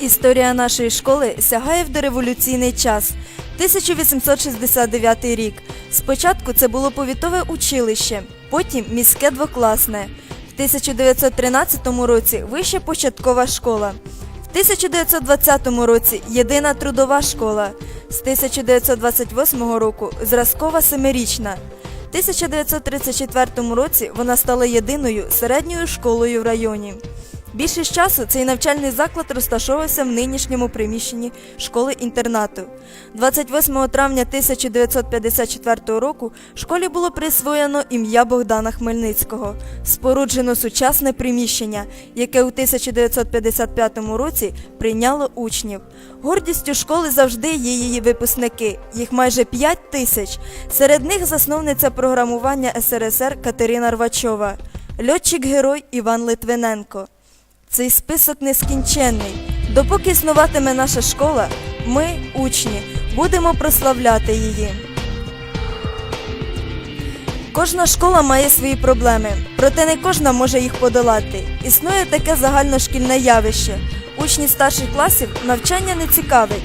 Історія нашої школи сягає в дореволюційний час. 1869 рік. Спочатку це було повітове училище, потім міське двокласне. В 1913 році вища початкова школа. В 1920 році єдина трудова школа. З 1928 року зразкова семирічна. В 1934 році вона стала єдиною середньою школою в районі. Більшість часу цей навчальний заклад розташовувався в нинішньому приміщенні школи-інтернату. 28 травня 1954 року школі було присвоєно ім'я Богдана Хмельницького. Споруджено сучасне приміщення, яке у 1955 році прийняло учнів. Гордістю школи завжди є її випускники, їх майже 5 тисяч. Серед них засновниця програмування СРСР Катерина Рвачова, льотчик-герой Іван Литвиненко. Цей список нескінченний. Допоки існуватиме наша школа, ми, учні, будемо прославляти її. Кожна школа має свої проблеми, проте не кожна може їх подолати. Існує таке загальношкільне явище. Учні старших класів навчання не цікавить.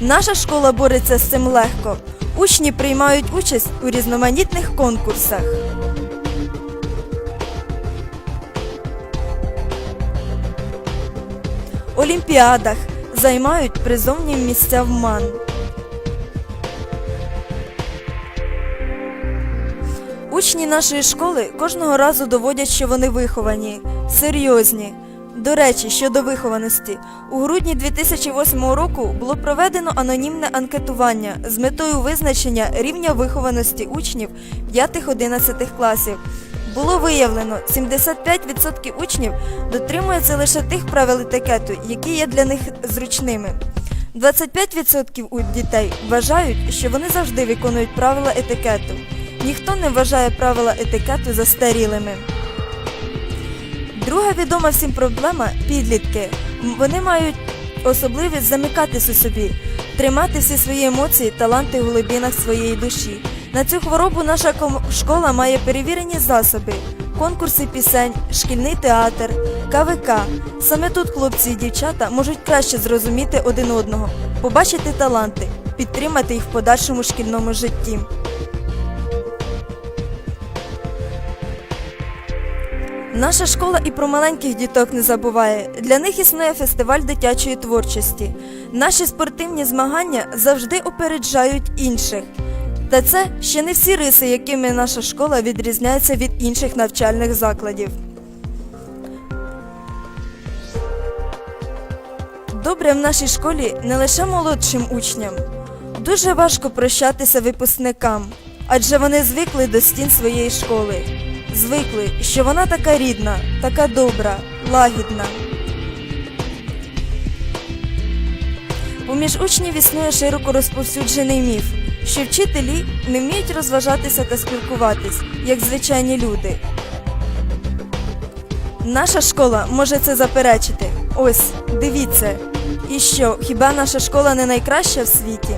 Наша школа бореться з цим легко. Учні приймають участь у різноманітних конкурсах. Олімпіадах, займають призовні місця в МАН. Учні нашої школи кожного разу доводять, що вони виховані, серйозні. До речі, щодо вихованості, у грудні 2008 року було проведено анонімне анкетування з метою визначення рівня вихованості учнів 5-11 класів. Було виявлено, 75% учнів дотримуються лише тих правил етикету, які є для них зручними. 25% у дітей вважають, що вони завжди виконують правила етикету. Ніхто не вважає правила етикету застарілими. Друга відома всім проблема підлітки. Вони мають особливість замикатись у собі, тримати всі свої емоції, таланти в глибинах своєї душі. На цю хворобу наша школа має перевірені засоби: конкурси пісень, шкільний театр, КВК. Саме тут хлопці і дівчата можуть краще зрозуміти один одного, побачити таланти, підтримати їх в подальшому шкільному житті. Наша школа і про маленьких діток не забуває. Для них існує фестиваль дитячої творчості. Наші спортивні змагання завжди опереджають інших. Та це ще не всі риси, якими наша школа відрізняється від інших навчальних закладів. Добре в нашій школі не лише молодшим учням. Дуже важко прощатися випускникам, адже вони звикли до стін своєї школи. Звикли, що вона така рідна, така добра, лагідна. Поміж учнів існує широко розповсюджений міф, що вчителі не вміють розважатися та спілкуватись, як звичайні люди. Наша школа може це заперечити. Ось, дивіться. І що, хіба наша школа не найкраща в світі?